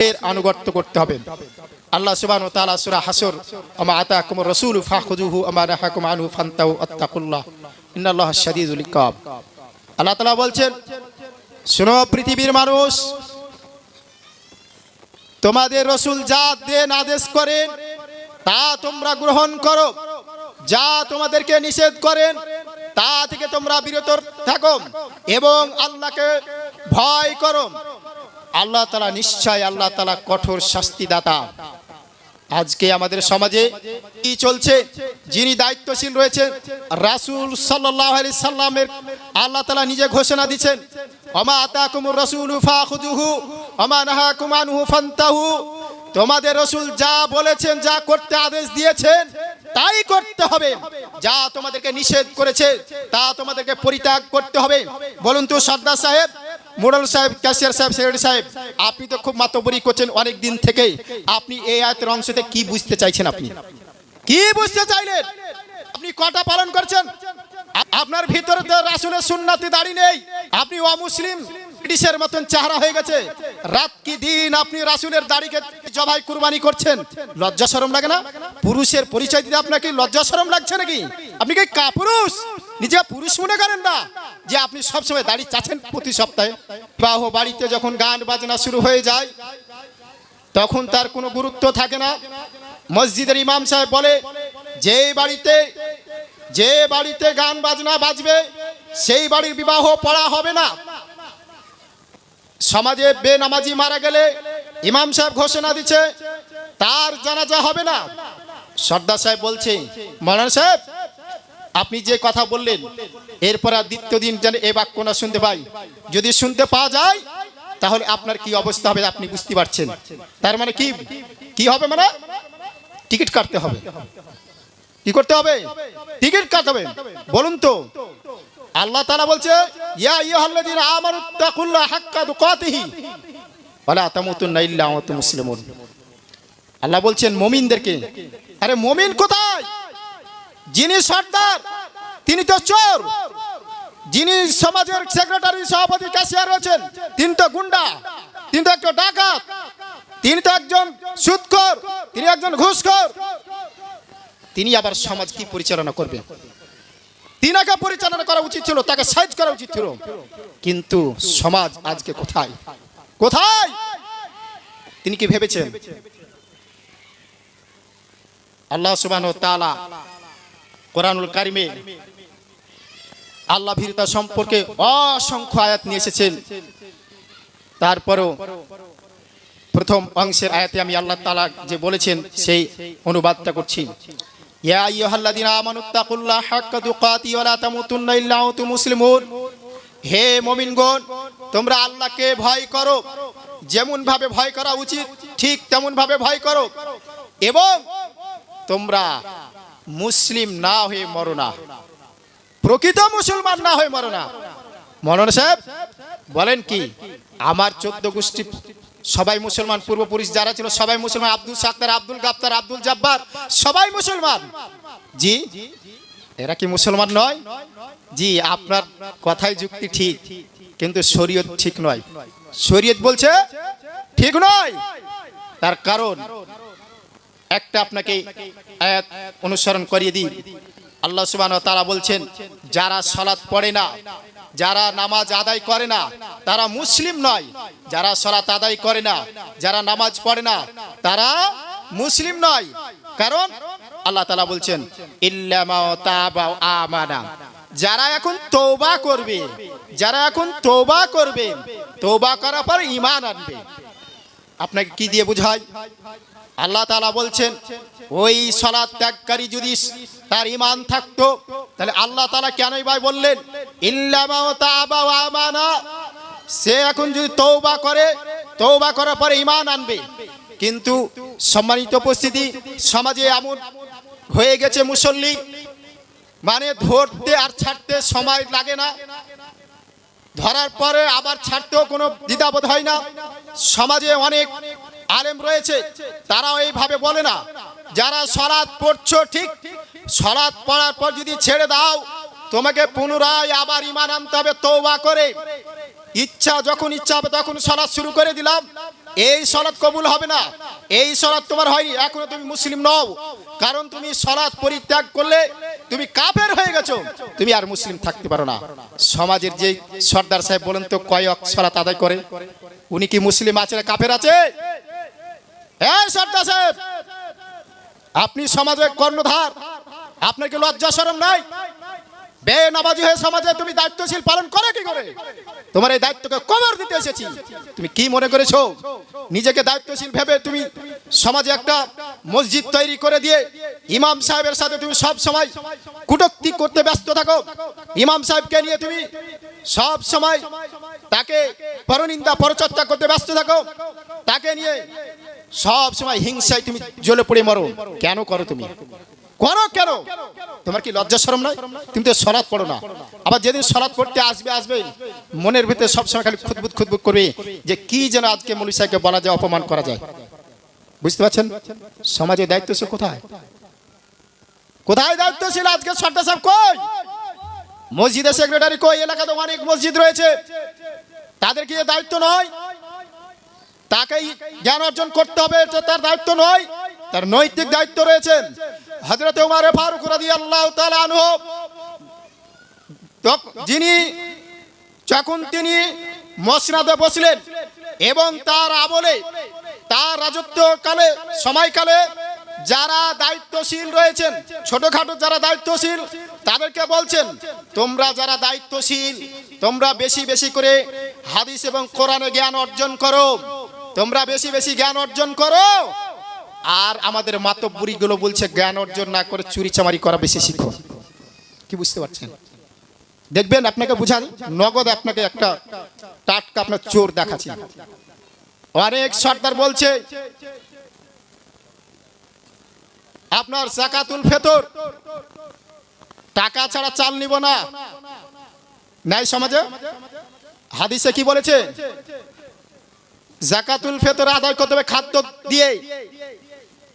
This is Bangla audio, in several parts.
রাসূলের আনুগত্য করতে হবে। আল্লাহ সুবহানাহু ওয়া তাআলা সূরা হাসর, আমা আতা আতাকুম রাসূলু ফাখুযুহু আমা নাহাকুম আনহু ফান্তাউ আত্তাকুল্লাহ। ইন্নাল্লাহা শাদীদুল ইকাব আল্লাহ তাআলা বলছেন, শোনো পৃথিবীর মানুষ, তোমাদের রসুল যা দেন, আদেশ করেন, তা তোমরা গ্রহণ করো। যা তোমাদেরকে নিষেধ করেন, তা থেকে তোমরা বিরত থাকো এবং আল্লাহকে ভয় করো। আল্লাহ তালা নিশ্চয় আল্লাহ তালা কঠোর শাস্তিদাতা। আজকে আমাদের সমাজে কি চলছে? যিনি দায়িত্বশীল রয়েছেন, রাসূল আলাইহি সাল্লামের আল্লাহ তাআলা নিজে ঘোষণা দিচ্ছেন, ওমা আতাকুমুর রাসূলু ফাখুযুহু, ওমা নাহাকুম আনহু ফান্তাহু। তোমাদের রসুল যা বলেছেন, যা করতে আদেশ দিয়েছেন, তাই করতে হবে। যা তোমাদেরকে নিষেধ করেছে, তা তোমাদেরকে পরিত্যাগ করতে হবে। বলুন তো সর্দার সাহেব মোড়ল সাহেব, ক্যাশিয়ার সাহেব সেক্রেটারি সাহেব, আপনি তো খুব মাতবরি করছেন অনেক দিন থেকে আপনি এই আয়তের অংশতে কি বুঝতে চাইছেন আপনি? কি বুঝতে চাইলেন? আপনি কটা পালন করছেন? আপনার ভিতরে তো রাসুলের সুন্নাতি দাড়ি নেই। আপনি অমুসলিম, ব্রিটিশের মতন চেহারা হয়ে গেছে। রাত কি দিন আপনি রাসুলের দাড়িকে জবাই কুরবানি করছেন? লজ্জা শরম লাগে না? পুরুষের পরিচয় দিতে আপনাকে লজ্জা শরম লাগছে নাকি? আপনি কি কাপুরুষ? নিজে পুরুষ মনে করেন না যে আপনি সবসময় দাড়ি চাচ্ছেন প্রতি সপ্তাহে। বিবাহ বাড়িতে যখন গান বাজনা শুরু হয়ে যায়, তখন তার কোনো গুরুত্ব থাকে না। মসজিদের ইমাম সাহেব বলে, যে বাড়িতে যে বাড়িতে গান বাজনা বাজবে, সেই বাড়ির বিবাহ পড়া হবে না। সমাজে বেনামাজি মারা গেলে ইমাম সাহেব ঘোষণা দিচ্ছে, তার জানাজা হবে না। সর্দার সাহেব বলছে, মৌলানা সাহেব আপনি যে কথা বললেন, এরপর আর দ্বিতীয় দিন যেন এ বাক্য না শুনতে পাই। যদি শুনতে পাওয়া যায়, তাহলে আপনার কি অবস্থা হবে আপনি বুঝতে পারছেন। তার মানে কি? কি হবে মানে? টিকিট কাটতে হবে। কি করতে হবে? টিকিট কাটতে হবে। বলুন তো। আল্লাহ তাআলা বলছে, ইয়া আইয়ুহাল্লাযীনা আমানুত্তাকুল্লাহ হাক্কা তুকাতিহি। ওয়ালা তামুতুন্না ইল্লা ওয়া আনতুম মুসলিমুন। আল্লাহ বলছেন, মুমিনদেরকে। আরে মুমিন কোথায়? যিনি সর্দার, তিনি তো চোর। যিনি সমাজের সেক্রেটারি সভাপতি ক্যাশিয়ার রয়েছেন, তিনি তো গুন্ডা, তিনি তো একটা ডাকাত, তিনি তো একজন সুদখোর তিনি একজন ঘুষখোর। তিনি আবার সমাজ কি পরিচালনা করবেন? তিনাকে পরিচালনা করা উচিত ছিল, তাকে সাইজ করা উচিত ছিল। কিন্তু সমাজ আজকে কোথায়? কোথায়? তিনি কি ভেবেছেন? আল্লাহ সুবাহ তাআলা কোরআনুল কারিমে আল্লাহ ভীরতা সম্পর্কে অসংখ্য আয়াত নিয়ে এসেছেন। তারপরও প্রথম অংশের আয়াতে আমি আল্লাহ তালা যে বলেছেন, সেই অনুবাদটা করছি। হে তোমরা আল্লাহকে ভয় করো। যেমন ভাবে ভয় করা উচিত, ঠিক তেমন ভাবে ভয় করো। এবং তোমরা মুসলিম না হয়ে মরো না। প্রকৃত মুসলমান না হয়ে মরো না। মনন সাহেব, বলেন কি, আমার চোদ্দ গোষ্ঠী, সবাই মুসলমান, পূর্বপুরুষ যারা ছিল, সবাই মুসলমান, আব্দুল সাক্তার আব্দুল গাফতার, আব্দুল জব্বার, সবাই মুসলমান। জি, এরা কি মুসলমান নয়? জি, আপনার কথাই যুক্তি ঠিক, কিন্তু শরীয়ত ঠিক নয়। শরীয়ত বলছে, ঠিক নয়। তার কারণ একটা আপনাকে আয়াত অনুসরণ করিয়ে দিই। আল্লাহ ওয়া তাআলা বলছেন, যারা সালাত পড়ে না, যারা নামাজ আদায় করে না, তারা মুসলিম নয়। যারা সালাত আদায় করে না, যারা নামাজ পড়ে না, তারা মুসলিম নয়। কারণ আল্লাহ তাআলা বলছেন তাবা আমানা। যারা এখন তওবা করবে, যারা এখন তওবা করবে, তওবা করার পর ঈমান আনবে। আপনাকে কি দিয়ে বোঝায়? আল্লাহ তালা বলছেন, ওই সালাত ত্যাগকারী যদি তার ঈমান থাকতো, তাহলে আল্লাহ তালা কেনই ভাই বললেন আমানা। সে এখন যদি তৌবা করে তৌবা করার পরে ঈমান আনবে। কিন্তু সম্মানিত উপস্থিতি, সমাজে এমন হয়ে গেছে মুসল্লি মানে ধরতে আর ছাড়তে সময় লাগে না। ধরার পরে আবার ছাড়তেও কোনো দ্বিধাবোধ হয় না। সমাজে অনেক আলেম রয়েছে, তারাও এইভাবে বলে না। যারা সলাৎ পড়ছো ঠিক, সলাৎ পড়ার পর যদি ছেড়ে দাও, তোমাকে পুনরায় আবার ইমান আনতে হবে তৌবা করে। ইচ্ছা যখন ইচ্ছা হবে তখন সলাৎ শুরু করে দিলাম। এই সলাৎ কবুল হবে না। এই সলাৎ তোমার হয়নি, এখনও তুমি মুসলিম নও। কারণ তুমি সলাৎ পরিত্যাগ করলে তুমি কাফের হয়ে গেছো। তুমি আর মুসলিম থাকতে পারো না। সমাজের যে সর্দার সাহেব বলেন তো কয়েক সলাৎ আদায় করে? উনি কি মুসলিম আছে না কাফের আছে? এই সর্দার সাহেব, আপনি সমাজের কর্ণধার, আপনার কি লজ্জা শরম নাই? বে বেনামাজি হয়ে সমাজে তুমি দায়িত্বশীল পালন করে কি করে? তোমার এই দায়িত্বকে কবর দিতে এসেছি। তুমি কি মনে করেছ? নিজেকে দায়িত্বশীল ভেবে তুমি সমাজে একটা মসজিদ তৈরি করে দিয়ে ইমাম সাহেবের সাথে তুমি সব সময় কুটক্তি করতে ব্যস্ত থাকো। ইমাম সাহেবকে নিয়ে তুমি সব সময় তাকে পরনিন্দা, পরচর্চা করতে ব্যস্ত থাকো। তাকে নিয়ে সব সময় হিংসায় তুমি জ্বলে পড়ে মরো। কেন করো তুমি? করো কেন? তোমার কি লজ্জা শরম নয় তুমি তো সলাৎ পড়ো না। আবার যেদিন সলাৎ পড়তে আসবে আসবে, মনের ভিতরে সবসময় খালি খুদবুত খুদবুত করবে যে কি যেন আজকে মৌলী সাহেবকে বলা যায়, অপমান করা যায়। বুঝতে পারছেন? সমাজে দায়িত্বশীল কোথায়? কোথায় দায়িত্ব ছিল আজকে সর্দার সাহেব কই? মসজিদের সেক্রেটারি কই? এলাকাতে অনেক মসজিদ রয়েছে। তাদের কি দায়িত্ব নয়? তাকেই জ্ঞান অর্জন করতে হবে, এটা তার দায়িত্ব নয়, তার নৈতিক দায়িত্ব রয়েছেন হজরত উমার ফারুক রাদি আল্লাহ তখ- যিনি যখন তিনি মসনাদে বসলেন এবং তার আমলে, তার রাজত্বকালে, সময়কালে যারা দায়িত্বশীল রয়েছেন, ছোটখাটো যারা দায়িত্বশীল, তাদেরকে বলছেন, তোমরা যারা দায়িত্বশীল, তোমরা বেশি বেশি করে হাদিস এবং কোরআনে জ্ঞান অর্জন করো। তোমরা বেশি বেশি জ্ঞান অর্জন করো। আর আমাদের মাতব্বুরিগুলো বলছে, জ্ঞান অর্জন না করে চুরি চামারি করা বেশি শিখো। কি বুঝতে পারছেন? দেখবেন আপনাকে বুঝান, নগদ আপনাকে একটা টাটকা আপনার চোর দেখাচ্ছি। অনেক সর্দার বলছে, আপনার জাকাতুল ফেতর, টাকা ছাড়া চাল নিব না। নাই সমাজে হাদিসে কি বলেছে? জাকাতুল ফেতর আদায় করতে হবে খাদ্য দিয়ে।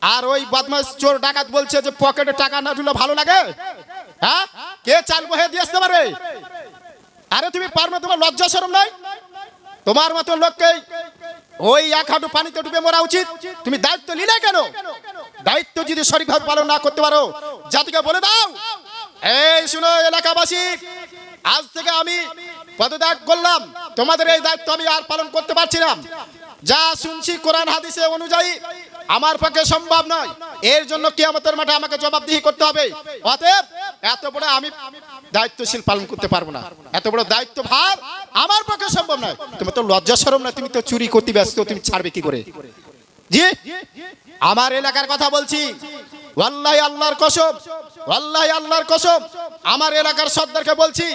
আর ওই বদমাস চোর ডাকাত বলছে যে পকেটে টাকা না ঢুলে ভালো লাগে? হ্যাঁ? কে চাল বহে দিয়ে আসতে পারবে? আরে তুমি পারবে তোমার লজ্জা শরম নাই? তোমার মতো লোককে ওই এক হাঁটু পানিতে ডুবে মরা উচিত। তুমি দায়িত্ব নিলে কেন? দায়িত্ব যদি সঠিকভাবে পালন না করতে পারো, জাতিকে বলে দাও। এই শুনো এলাকাবাসী, আজ থেকে আমি পদত্যাগ করলাম। তোমাদের এই দায়িত্ব আমি আর পালন করতে পারছি না। যা শুনছি কোরআন হাদিসে অনুযায়ী আমার পক্ষে সম্ভব নয়। এর জন্য কিয়ামতের মাঠে আমাকে জবাবদিহি করতে হবে। অতএব এত বড় আমি দায়িত্বশীল পালন করতে পারব না। এত বড় দায়িত্ব ভার আমার পক্ষে সম্ভব নয়। তুমি তো লজ্জা শরম না তুমি তো চুরি করতে ব্যস্ত, তুমি ছাড়বে কি করে? জি? আমার এলাকার কথা বলছি। ওয়াল্লাহি আল্লাহর কসম, ওয়াল্লাহি আল্লাহর কসম, আমার এলাকার সর্দারকে বলছি,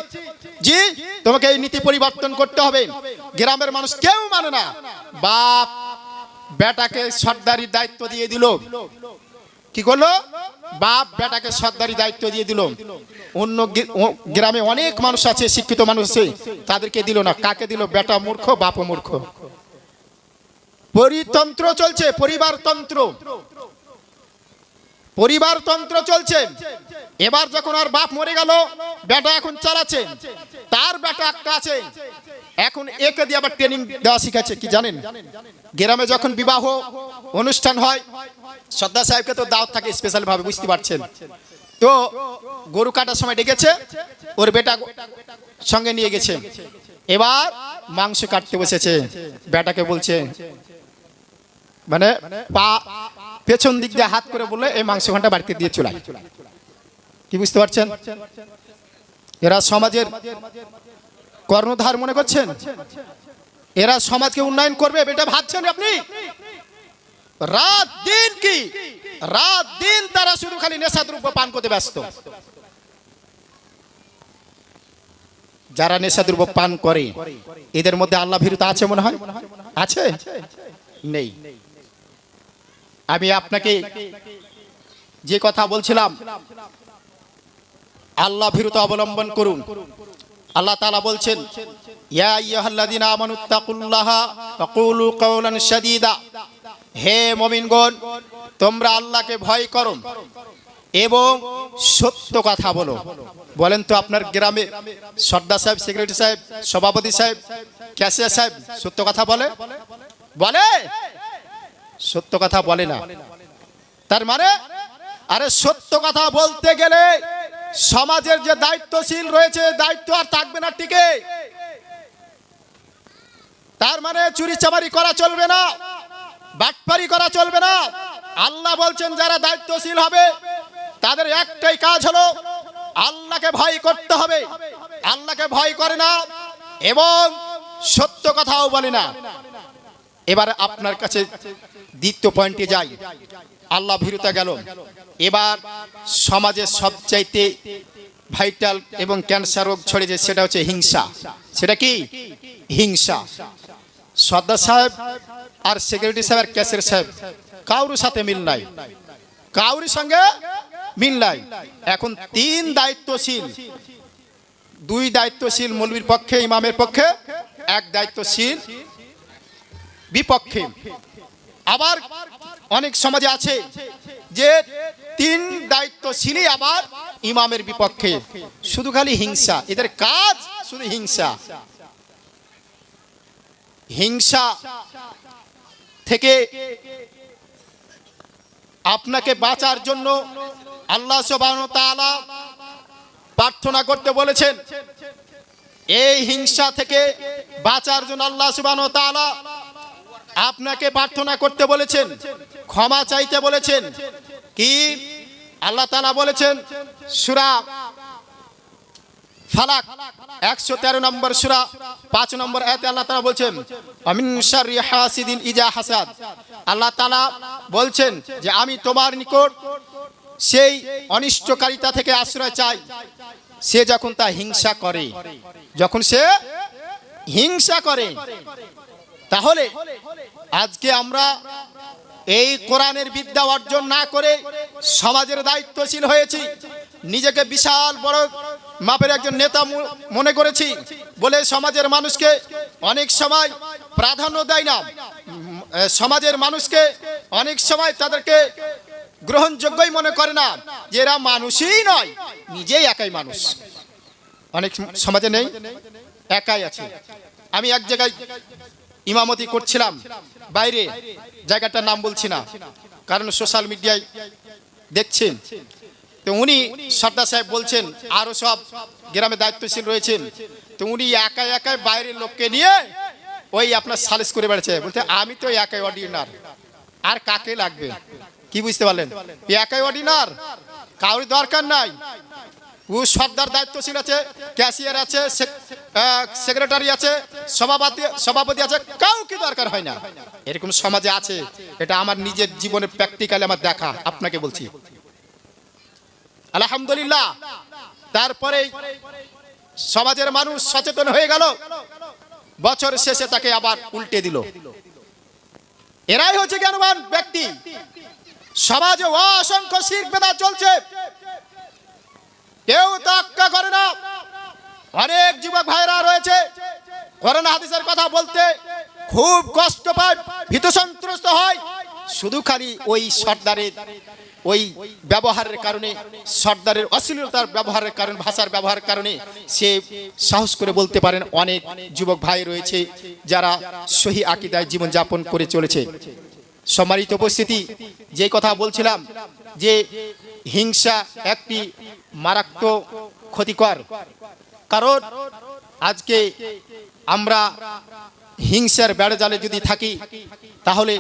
জি, তোমাকে এই নীতি পরিবর্তন করতে হবে। গ্রামের মানুষ কেউ মানে না। বাপ বেটাকে সর্দারি দায়িত্ব দিয়ে দিল। কি করল? বাপ বেটাকে সর্দারি দায়িত্ব দিয়ে দিল। অন্য গ্রামে অনেক মানুষ আছে, শিক্ষিত মানুষ আছে, তাদেরকে দিল না। কাকে দিল? বেটা মূর্খ বাপ মূর্খ। পরিতন্ত্র চলছে, পরিবারতন্ত্র। পরিবারতন্ত্র চলছে। এবার যখন আর বাপ মরে গেল, বেটা এখন চালাচ্ছে। তার বেটা একটা আছে। এখন একে দিয়ে আবার ট্রেনিং দেওয়া শিখাচ্ছে, কি জানেন? গ্রামে যখন বিবাহ অনুষ্ঠান হয়, সর্দার সাহেবকে তো দাওয়াত থাকে স্পেশাল ভাবে বুঝতে পারছেন? তো গরু কাটার সময় ডেকেছে, ওর বেটা সঙ্গে নিয়ে গেছে। এবার মাংস কাটতে বসেছে। বেটাকে বলছে মানে পা পেছন দিক দিয়ে হাত করে বললে এই মাংস ঘণ্টা বাড়িতে দিয়ে চলে কি বুঝতে পারছেন? এরা সমাজের কর্ণধার মনে করছেন? এরা সমাজকে উন্নয়ন করবে, এটা ভাবছেন আপনি? রাত দিন কি? রাত দিন তারা শুধু খালি নেশা দ্রব্য পান করতে ব্যস্ত। যারা নেশা দ্রব্য পান করে, এদের মধ্যে আল্লাহ ভীরুতা আছে মনে হয়? আছে? নেই। আমি আপনাকে যে কথা বলছিলাম, আল্লাহ ভীরুতা অবলম্বন করুন। আল্লাহ তাআলা বলছেন হে মুমিনগণ, তোমরা আল্লাহকে ভয় করো এবং সত্য কথা বলো। বলেন তো আপনার গ্রামে সর্দার সাহেব সেক্রেটারি সাহেব, সভাপতি সাহেব ক্যাশিয়ার সাহেব সত্য কথা বলে? বলে? সত্য কথা বলে না। তার মানে আরে সত্য কথা বলতে গেলে সমাজের যে দায়িত্বশীল রয়েছে, দায়িত্ব আর থাকবে না টিকে। তার মানে চুরি চামারি করা চলবে না, বাটপারি করা চলবে না। আল্লাহ বলছেন, যারা দায়িত্বশীল হবে, তাদের একটাই কাজ হলো, আল্লাহকে ভয় করতে হবে। আল্লাহকে ভয় করে না, এবং সত্য কথাও বলে না। এবার আপনার কাছে দ্বিতীয় পয়েন্টে যাই। আল্লাহ ভীরুতা গেল। এবার সমাজে সবচাইতে ভাইটাল এবং ক্যান্সার রোগ ছড়িয়েছে সেটা হচ্ছে হিংসা। সেটা কি? হিংসা। সর্দার সাহেব আর সেক্রেটারি সাহেব আর ক্যাশের সাহেব কারোর সাথে মিল নাই। কাউর সঙ্গে মিল নাই। এখন তিন দায়িত্বশীল, দুই দায়িত্বশীল মৌলবীর পক্ষে, ইমামের পক্ষে, এক দায়িত্বশীল বিপক্ষে। আবার অনেক সমাজে আছে যে তিন দায়িত্বশীলই আবার ইমামের বিপক্ষে। শুধু খালি হিংসা। এদের কাজ শুধু হিংসা। হিংসা থেকে আপনাকে বাঁচার জন্য আল্লাহ প্রার্থনা করতে বলেছেন। এই হিংসা থেকে বাঁচার জন্য আল্লাহ তাআলা আপনাকে প্রার্থনা করতে বলেছেন, ক্ষমা চাইতে বলেছেন, কি আল্লাহ তাআলা বলেছেন? সুরা ফালাক, একশো তেরো নম্বর সুরা, পাঁচ নম্বর আয়াতে আল্লাহ তালা বলছেন হাসিদিন ইজা হাসাদ। আল্লাহ তালা বলছেন যে, আমি তোমার নিকট সেই অনিষ্টকারিতা থেকে আশ্রয় চাই। সে যখন তা হিংসা করে, যখন সে হিংসা করে তাহলে আজকে আমরা এই কোরআনের বিদ্যা অর্জন না করে সমাজের দায়িত্বশীল হয়েছি। নিজেকে বিশাল বড় মাপের একজন নেতা মনে করেছি বলে সমাজের মানুষকে অনেক সময় প্রাধান্য দেয় না। সমাজের মানুষকে অনেক সময় তাদেরকে গ্রহণযোগ্যই মনে করে না যে এরা মানুষই নয়, নিজেই একাই মানুষ। অনেক সমাজে নেই, একাই আছে। আমি এক জায়গায় ইমামতি করছিলাম। বাইরে জায়গাটার নাম বলছি না, কারণ সোশ্যাল মিডিয়ায় দেখছেন। তো উনি সর্দার সাহেব বলছেন, আরও সব গ্রামে দায়িত্বশীল রয়েছেন। তো উনি একাই একাই বাইরের লোককে নিয়ে ওই আপনার সালিস করে বেড়াচ্ছে। বলতে আমি তো একাই অর্ডিনার, আর কাকে লাগবে? কি বুঝতে পারলেন? একাই অর্ডিনার, কারোর দরকার নাই। ও সর্দার দায়িত্বশীল আছে, ক্যাশিয়ার আছে সেক্রেটারি আছে, সভাপতি সভাপতি আছে, কাউকে দরকার হয় না। এরকম সমাজে আছে, এটা আমার নিজের জীবনে প্র্যাকটিক্যালি আমার দেখা, আপনাকে বলছি। আলহামদুলিল্লাহ। তারপরে সমাজের মানুষ সচেতন হয়ে গেল। বছর শেষে তাকে আবার উল্টে দিল। এরাই হচ্ছে জ্ঞানবান ব্যক্তি। সমাজে অসংখ্য বেদা চলছে। কেউ তাক্কা করে না। অনেক যুবক ভাইরা রয়েছে। করোনা হাদিসের কথা বলতে খুব কষ্ট পায়, ভীত সন্ত্রস্ত হয়। শুধু খালি ওই সর্দারের, ওই ব্যবহারের কারণে, সর্দারের অশ্লীলতার ব্যবহারের কারণে, ভাষার ব্যবহারের কারণে সে সাহস করে বলতে পারেন, অনেক যুবক ভাই রয়েছে যারা সহি আকিদায় জীবনযাপন করে চলেছে। সম্মানিত উপস্থিতি যে কথা বলছিলাম যে হিংসা একটি মারাত্মক ক্ষতিকর। কারণ আজকে আমরা হিংসার বেড়ে জালে যদি থাকি, তাহলে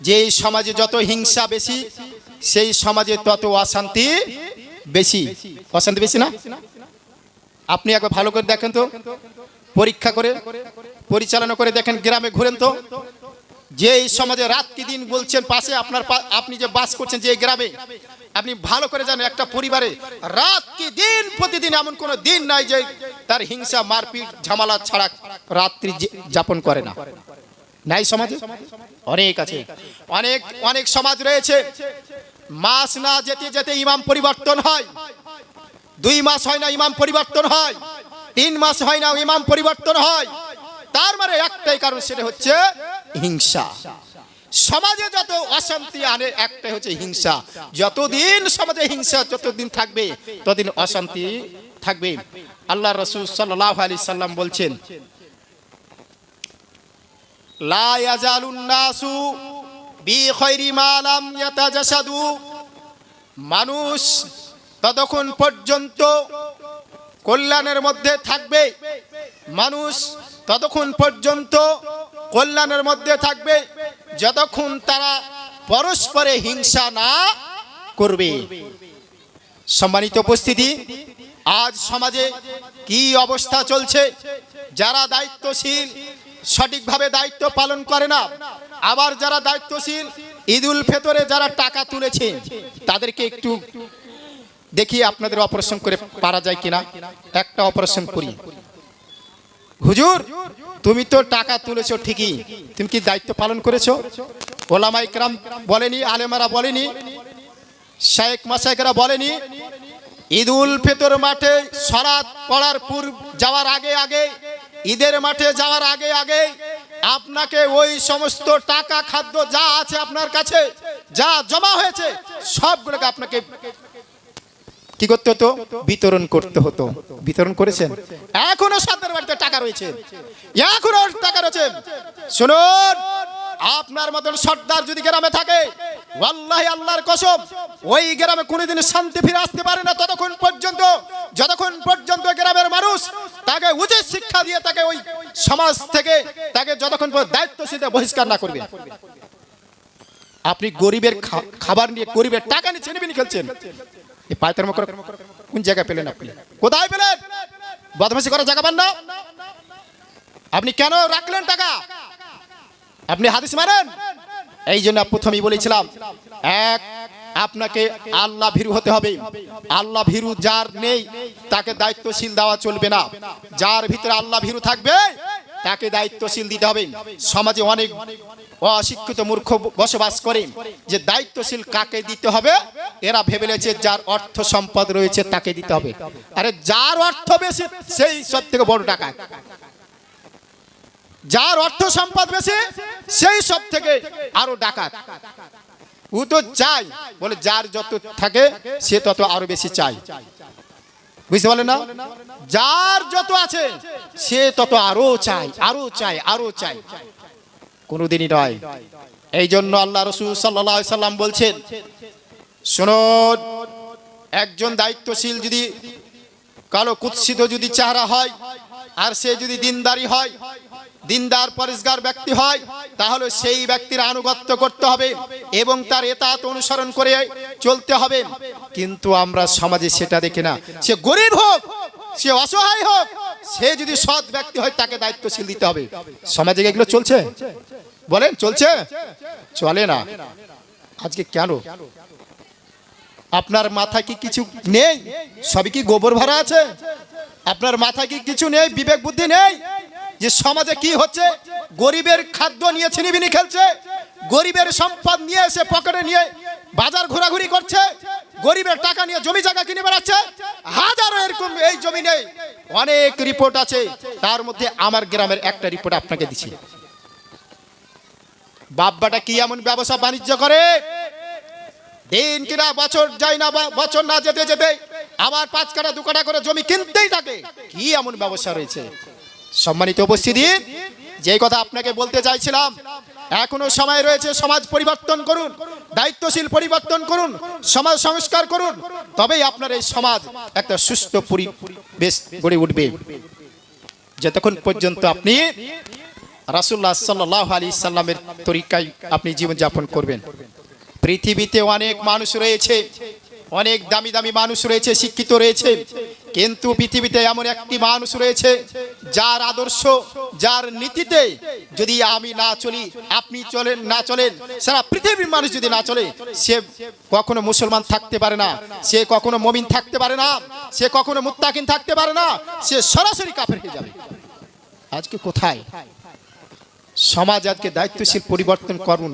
যে সমাজে যত হিংসা বেশি, সেই সমাজে তত অশান্তি বেশি। অশান্তি বেশি না? আপনি একবার ভালো করে দেখেন তো, পরীক্ষা করে, পরিচালনা করে দেখেন, গ্রামে ঘুরেন তো। যে এই সমাজে রাত কি দিন বলছেন, পাশে আপনার আপনি যে বাস করছেন যে গ্রামে, আপনি ভালো করে জানেন একটা পরিবারে রাত কি দিন, প্রতিদিন এমন কোনো দিন নাই যে তার হিংসা, মারপিট, ঝামেলা ছাড়া রাত্রি যাপন করে না। নাই সমাজে? অনেক আছে। অনেক অনেক সমাজ রয়েছে। মাস না যেতে যেতে ইমাম পরিবর্তন হয়। দুই মাস হয় না ইমাম পরিবর্তন হয়। তিন মাস হয় না ইমাম পরিবর্তন হয়। তার মানে একটাই কারণ সেটা হচ্ছে হিংসা। সমাজে যত অশান্তি আনে, একটাই হচ্ছে হিংসা। যতদিন সমাজে হিংসা যতদিন থাকবে, ততদিন অশান্তি থাকবে। আল্লাহ রসুল সাল্লাহ আলি সাল্লাম বলছেন মানুষ ততক্ষণ পর্যন্ত কল্যাণের মধ্যে থাকবে। মানুষ ততক্ষণ পর্যন্ত কল্যাণের মধ্যে থাকবে, যতক্ষণ তারা পরস্পরে হিংসা না করবে। সম্মানিত উপস্থিতি, আজ সমাজে কি অবস্থা চলছে? যারা দায়িত্বশীল, সঠিকভাবে দায়িত্ব পালন করে না, আবার যারা দায়িত্বশীল, ঈদুল ফেতরে যারা টাকা তুলেছে, তাদেরকে একটু দেখি আপনাদের অপারেশন করে পারা যায় কিনা? একটা অপারেশন করি। হুজুর, তুমি তো টাকা তুলেছো ঠিকই, তুমি কি দায়িত্ব পালন করেছ? ওলামা ইকরাম বলেনি, আলেমারা বলেনি শেখ মাসাইকরা বলেনি, ঈদুল ফিতর মাঠে সরাত পড়ার পূর্ব যাওয়ার আগে আগে, ঈদের মাঠে যাওয়ার আগে আগে, আপনাকে ওই সমস্ত টাকা, খাদ্য যা আছে আপনার কাছে, যা জমা হয়েছে, সবগুলোকে আপনাকে কি করতে হতো? বিতরণ করতে হতো। বিতরণ করেছেন? এখনও সাদের বাড়িতে টাকা রয়েছে। এখনও টাকা রয়েছে। শুনুন, আপনার মতন সর্দার যদি গ্রামে থাকে, ওয়াল্লাহি আল্লাহর কসম, ওই গ্রামে শান্তি ফিরে আসতে পারে না ততক্ষণ পর্যন্ত। যতক্ষণ পর্যন্ত গ্রামের মানুষ তাকে উচিত শিক্ষা দিয়ে তাকে ওই সমাজ থেকে তাকে যতক্ষণ পর্যন্ত দায়িত্বশীল বহিষ্কার না করবে। আপনি গরিবের খাবার নিয়ে গরিবের টাকা নিয়ে ছেলেবিনি খেলছেন। এই পায়তার করে কোন জায়গায় পেলেন আপনি? কোথায় পেলেন? বদমাসি করার জায়গা পান না? আপনি কেন রাখলেন টাকা? আপনি হাদিস মারেন এই জন্য প্রথমেই বলেছিলাম, এক, আপনাকে আল্লাহ ভীরু হতে হবে। আল্লাহ ভীরু যার নেই, তাকে দায়িত্বশীল দেওয়া চলবে না। যার ভিতরে আল্লাহ ভীরু থাকবে তাকে দায়িত্বশীল দিতে হবে। সমাজে অনেক অশিক্ষিত মূর্খ বসবাস করে যে দায়িত্বশীল কাকে দিতে হবে, এরা ভেবেলেছে যার অর্থ সম্পদ রয়েছে তাকে দিতে হবে। আরে যার অর্থ বেশি, সেই সব থেকে বড় টাকা। যার অর্থ সম্পদ বেশি, সেই সব থেকে আরও ডাকাত। ও তো চাই বলে যার যত থাকে, সে তত আরও বেশি চাই বুঝতে পারলেন না? যার যত আছে, সে তত আরও চাই আরও চাই আরও চাই কোনোদিনই নয়। এই জন্য আল্লাহ রসুল সাল্লাম বলছেন, শোনো, একজন দায়িত্বশীল যদি কালো কুৎসিত যদি চেহারা হয়, আর সে যদি দিনদারি হয় দিনদার, পরিষ্কার ব্যক্তি হয়, তাহলে সেই ব্যক্তির আনুগত্য করতে হবে এবং তার এতাত অনুসরণ করে চলতে হবে। কিন্তু আমরা সমাজে সেটা দেখি না। সে গরিব হোক, সে অসহায় হোক, সে যদি সৎ ব্যক্তি হয়, তাকে দায়িত্বশীল দিতে হবে। সমাজে এগুলো চলছে? বলেন, চলছে? চলে না। আজকে কেন? আপনার মাথায় কি কিছু নেই? সবই কি গোবর ভরা আছে? আপনার মাথায় কি কিছু নেই? বিবেক বুদ্ধি নেই? যে সমাজে কি হচ্ছে? গরিবের খাদ্য নিয়ে ছিনিবিনি খেলছে। গরিবের সম্পদ নিয়ে এসে পকেটে নিয়ে বাজার ঘোরাঘুরি করছে। গরিবের টাকা নিয়ে জমি জায়গা কিনে বেড়াচ্ছে। হাজারো এরকম এই জমি নেই। অনেক রিপোর্ট আছে। তার মধ্যে আমার গ্রামের একটা রিপোর্ট আপনাকে দিচ্ছি। বাব্বাটা কি এমন ব্যবসা বাণিজ্য করে? দিন কিনা বছর যায় না বছর না যেতে যেতে আবার পাঁচ কাটা দু কাটা করে জমি কিনতেই থাকে। কি এমন ব্যবসা রয়েছে? সম্মানিত উপস্থিতি, যে কথা আপনাকে বলতে চাইছিলাম, এখনও সময় রয়েছে সমাজ পরিবর্তন করুন, দায়িত্বশীল পরিবর্তন করুন, সমাজ সংস্কার করুন, তবেই আপনার এই সমাজ একটা সুস্থ পরিবেশ গড়ে উঠবে। যতক্ষণ পর্যন্ত আপনি রাসুল্লাহ সাল্লাহ আলী সাল্লামের তরিকায় আপনি জীবনযাপন করবেন। পৃথিবীতে অনেক মানুষ রয়েছে অনেক দামি দামি মানুষ রয়েছে, শিক্ষিত রয়েছে, কিন্তু পৃথিবীতে এমন একটি মানুষ রয়েছে যার আদর্শ, যার নীতিতে যদি আমি না চলি, আপনি চলেন, না চলেন, সারা পৃথিবীর মানুষ যদি না চলে, সে কখনো মুসলমান থাকতে পারে না, সে কখনো মমিন থাকতে পারে না, সে কখনো মুত্তাকিন থাকতে পারে না, সে সরাসরি কাফের হয়ে যাবে। আজকে কোথায়? সমাজ আজকে দায়িত্বশীল পরিবর্তন করুন।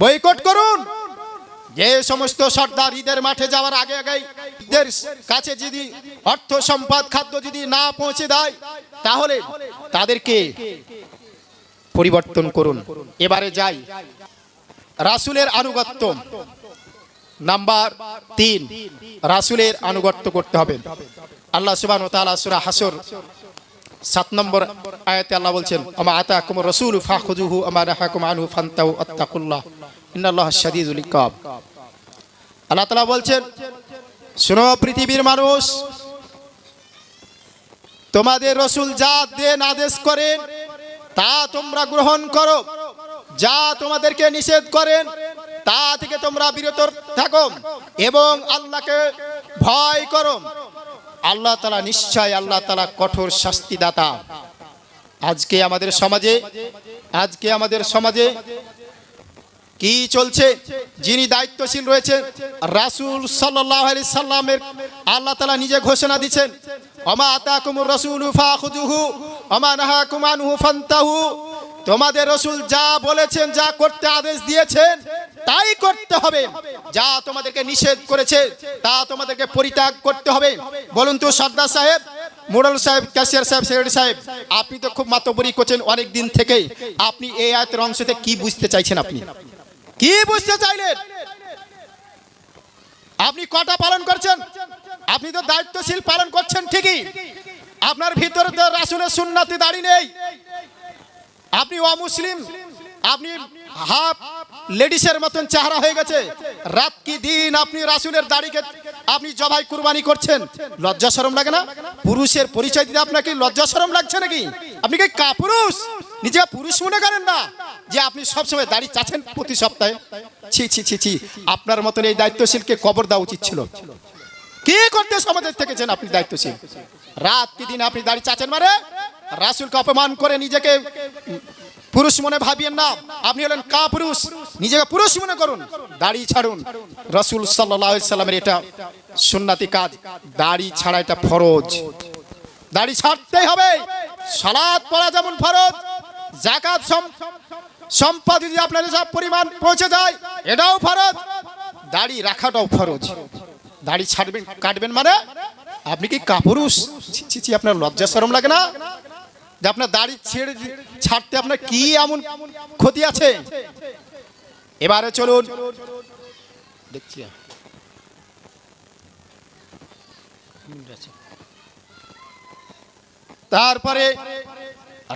বয়কট করুন। যে সমস্ত সর্দার ঈদের মাঠে যাওয়ার আগে আগে ঈদের কাছে যদি অর্থ সম্পদ, খাদ্য যদি না পৌঁছে দেয়, তাহলে তাদেরকে পরিবর্তন করুন। এবারে যাই। রাসুলের আনুগত্য নাম্বার তিন। রাসুলের আনুগত্য করতে হবে। আল্লাহ সুবান তালা সুরা হাসর সাত নম্বর আয়াতে আল্লাহ বলছেন, আমা আতা কুমর রসুল ফাখুজুহু আমা নাহাকুম আনহু ফান্তাউ আত্তাকুল্লাহ, ইন্নাল্লাহ শাদীদুল ইকাব আল্লাহ তাআলা বলছেন, শোনো পৃথিবীর মানুষ, তোমাদের রসুল যা দেন, আদেশ করেন, তা তোমরা গ্রহণ করো। যা তোমাদেরকে নিষেধ করেন, তা থেকে তোমরা বিরত থাকো এবং আল্লাহকে ভয় করো। আল্লাহ তালা নিশ্চয় আল্লাহ তালা কঠোর শাস্তিদাতা। আজকে আমাদের সমাজে, আজকে আমাদের সমাজে কি চলছে? যিনি দায়িত্বশীল রয়েছেন, রাসূল আলাইহি সাল্লামের আল্লাহ তাআলা নিজে ঘোষণা দিচ্ছেন অমা ওমা আতাকুমুর রাসূলু ফাখুযুহু, ওমা নাহাকুম আনহু ফান্তাহু। তোমাদের রসুল যা বলেছেন, যা করতে আদেশ দিয়েছেন, তাই করতে হবে। যা তোমাদেরকে নিষেধ করেছে, তা তোমাদেরকে পরিত্যাগ করতে হবে। বলুন তো, সর্দার সাহেব, মোড়ল সাহেব, ক্যাশিয়ার সাহেব, সেক্রেটারি সাহেব, আপনি তো খুব মাতবরি করছেন অনেক দিন থেকেই আপনি এই আয়তের অংশতে কি বুঝতে চাইছেন আপনি? কি বুঝতে চাইলেন? আপনি কটা পালন করছেন? আপনি তো দায়িত্বশীল পালন করছেন ঠিকই। আপনার ভিতরে তো রাসুলের সুন্নাতি দাড়ি নেই। আপনি অমুসলিম আপনি হাফ লেডিসের মতন চেহারা হয়ে গেছে। রাত কি দিন আপনি রাসুলের দাড়িকে আপনি জবাই কুরবানি করছেন? লজ্জা শরম লাগে না? পুরুষের পরিচয় দিতে আপনাকে লজ্জা শরম লাগছে নাকি? আপনি কি কাপুরুষ? নিজে পুরুষ মনে করেন না যে আপনি সবসময় দাড়ি চাচ্ছেন প্রতি সপ্তাহে? ছি ছি ছি ছি, আপনার মতন এই দায়িত্বশীলকে কবর দেওয়া উচিত ছিল। কি করতে সমাজের থেকেছেন আপনি দায়িত্বশীল? রাত কি দিন আপনি দাড়ি চাচ্ছেন মানে? রাসুলকে অপমান করে নিজেকে পুরুষ মনে ভাবিয়েন না। আপনি হলেন কা পুরুষ নিজেকে পুরুষ মনে করুন। দাড়ি ছাড়ুন। রসুল সাল্লাহ সাল্লামের এটা সুন্নাতি কাজ। দাড়ি ছাড়া এটা ফরজ। দাড়ি ছাড়তেই হবে। সালাদ পড়া যেমন ফরজ জাকাত সম- সম্পদ যদি আপনার সব পরিমাণ পৌঁছে যায়, এটাও ফরজ। দাড়ি রাখাটাও ফরজ। দাড়ি ছাড়বেন, কাটবেন মানে আপনি কি কাপুরুষ? ছি আপনার লজ্জা সরম লাগে না? যে আপনার দাড়ি ছেড়ে ছাড়তে আপনার কি এমন ক্ষতি আছে? এবারে চলুন। দেখছি। তারপরে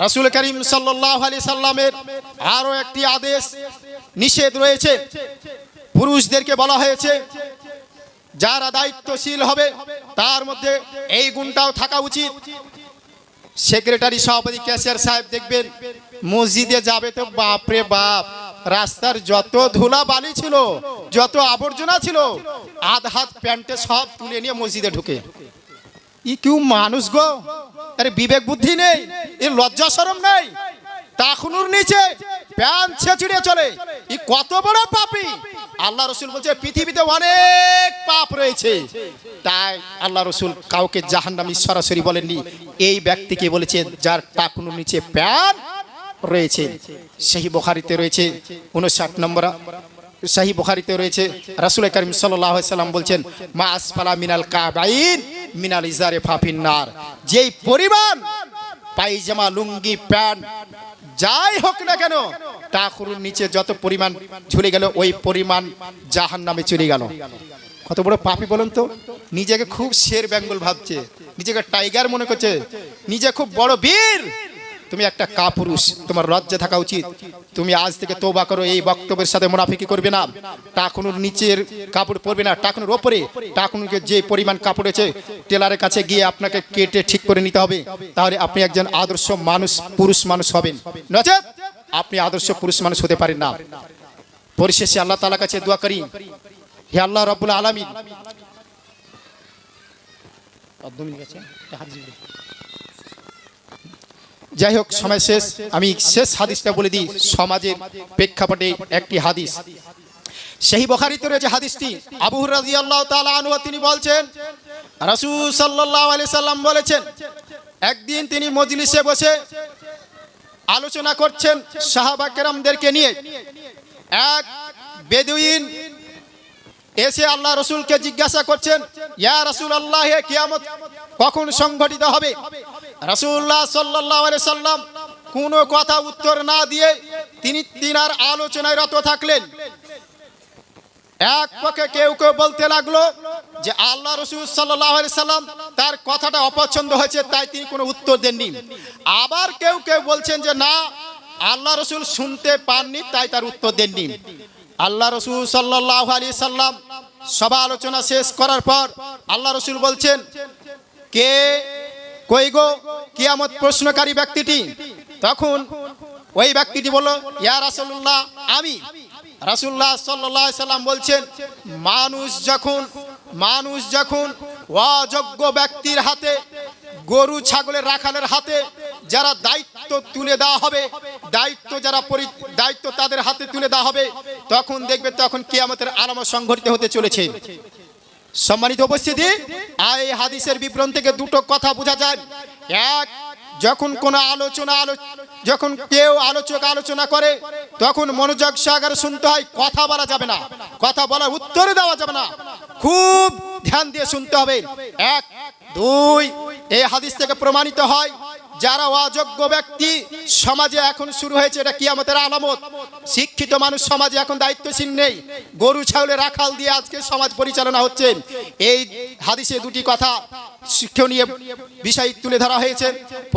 রাসূল করিম সাল্লাল্লাহু আলাইহি সাল্লামের আরও একটি আদেশ নিষেধ রয়েছে। পুরুষদেরকে বলা হয়েছে, যারা দায়িত্বশীল হবে, তার মধ্যে এই গুণটাও থাকা উচিত। সেক্রেটারি সভাপতি ক্যাশিয়ার সাহেব দেখবেন, মসজিদে যাবে তো বাপরে বাপ, রাস্তার যত ধুলা বালি ছিল, যত আবর্জনা ছিল, আধ হাত প্যান্টে সব তুলে নিয়ে মসজিদে ঢুকে। ই কেউ মানুষ গো? আরে বিবেক বুদ্ধি নেই এর লজ্জা শরম নেই। তাখনুর নিচে, প্যান ছেঁচড়িয়ে চলে। ই কত বড় পাপী। আল্লাহ রসুল বলছে, পৃথিবীতে অনেক পাপ রয়েছে। তাই আল্লাহ রসুল কাউকে জাহান্নামী সরাসরি বলেননি। এই ব্যক্তিকে বলেছে, যার টাকুনুর নিচে প্যান রয়েছে। সেই বোখারিতে রয়েছে উনষাট নম্বর, শাহী বুখারিতে রয়েছে। রাসুল করিম সাল্লাম বলছেন, মা আসফালা মিনাল কাবাইন মিনাল ইজারে ফাফিন্নার যেই পরিমাণ পায়জামা, লুঙ্গি, প্যান্ট যাই হোক না কেন, টাকুরুর নিচে যত পরিমাণ ঝুলে গেল, ওই পরিমাণ জাহান নামে চলে গেল। কত বড় পাপি বলুন তো? নিজেকে খুব শের বেঙ্গল ভাবছে। নিজেকে টাইগার মনে করছে। নিজে খুব বড় বীর। তুমি একটা কাপুরুষ, তোমার লজ্জা থাকা উচিত। তুমি আজ থেকে তোবা করো, এই বক্তব্যের সাথে মুনাফিকি করবে না। টাকুনুর নিচের কাপড় পরবে না, টাকুনুর ওপরে। টাকুনুকে যে পরিমাণ কাপড় আছে টেলারের কাছে গিয়ে আপনাকে কেটে ঠিক করে নিতে হবে। তাহলে আপনি একজন আদর্শ মানুষ, পুরুষ মানুষ হবেন। নচেত আপনি আদর্শ পুরুষ মানুষ হতে পারেন না। পরিশেষে আল্লাহ তালা কাছে দোয়া করি। হে আল্লাহ রব্বুল আলমিন। যাই হোক সময় শেষ। আমি শেষ হাদিসটা বলে দিই, সমাজের প্রেক্ষাপটে একটি হাদিস। সেই বখারিতে রয়েছে হাদিসটি। আবু রাদিয়াল্লাহু তাআলা আনহু তিনি বলছেন বলেছেন, একদিন তিনি মজলিসে বসে আলোচনা করছেন সাহাবা কেরামদেরকে নিয়ে। এক বেদুইন এসে আল্লাহ রসুলকে জিজ্ঞাসা করছেন, ইয়া রসুল আল্লাহ কিয়ামত কখন সংঘটিত হবে? রাসূলুল্লাহ সাল্লাল্লাহু আলাইহি সাল্লাম কোনো কথা উত্তর না দিয়ে তিনি তিনার আলোচনায় রত থাকলেন। এক পক্ষে কেউ কেউ বলতে লাগল যে আল্লাহ রসুল সাল্লাহ সাল্লাম তার কথাটা অপছন্দ হয়েছে, তাই তিনি কোনো উত্তর দেননি। আবার কেউ কেউ বলছেন যে না, আল্লাহ রসুল শুনতে পাননি, তাই তার উত্তর দেননি। আল্লাহ রসুল সাল্লাহ আলী সাল্লাম সভা আলোচনা শেষ করার পর আল্লাহ রসুল বলছেন, কে কই গো? কিয়ামত প্রশ্নকারী ব্যক্তিটি। তখন ওই ব্যক্তিটি বলল, ইয়া রাসূলুল্লাহ, আমি। রাসূলুল্লাহ সাল্লাল্লাহু আলাইহি সাল্লাম বলছেন, মানুষ যখন মানুষ যখন অযোগ্য ব্যক্তির হাতে, গরু ছাগলের রাখালের হাতে যারা দায়িত্ব তুলে দেওয়া হবে, দায়িত্ব যারা পরি- দায়িত্ব তাদের হাতে তুলে দেওয়া হবে, তখন দেখবে তখন কিয়ামতের আলামত সংঘটিত হতে চলেছে। সম্মানিত উপস্থিতি, আর এই হাদিসের বিবরণ থেকে দুটো কথা বোঝা যায়। এক, যখন কোনো আলোচনা আলো যখন কেউ আলোচক আলোচনা করে, তখন মনোযোগ সহকারে শুনতে হয়, কথা বলা যাবে না। কথা বলার উত্তর দেওয়া যাবে না। খুব ধ্যান দিয়ে শুনতে হবে। এক, দুই, এই হাদিস থেকে প্রমাণিত হয় যারা অযোগ্য ব্যক্তি সমাজে এখন শুরু হয়েছে, এটা কিয়ামতের আলামত। শিক্ষিত মানুষ সমাজে এখন দায়িত্বশীল নেই। গরু, ছাগলে রাখাল দিয়ে আজকে সমাজ পরিচালনা হচ্ছে। এই হাদিসে দুটি কথা শিক্ষণীয় বিষয় তুলে ধরা হয়েছে।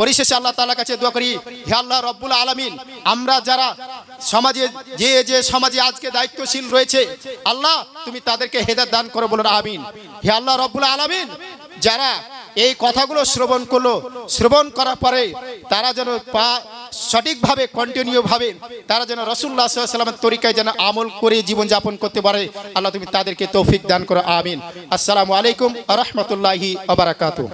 পরিশেষে আল্লাহ তাআলার কাছে দোয়া করি, হে আল্লাহ রব্বুল আলামিন, আমরা যারা সমাজে যে যে সমাজে আজকে দায়িত্বশীল রয়েছে, আল্লাহ তুমি তাদেরকে হেদার দান করো বলুন, আমিন। হে আল্লাহ রব্বুল আলামিন যারা এই কথাগুলো শ্রবণ করল, শ্রবণ করার পরে তারা যেন পা সঠিকভাবে কন্টিনিউভাবে তারা যেন রসুল্লাহ সাল্লামের তরিকায় যেন আমল করে জীবনযাপন করতে পারে। আল্লাহ তুমি তাদেরকে তৌফিক দান করো, আমিন। আসসালামু আলাইকুম রহমতুল্লাহি আবরাকাতু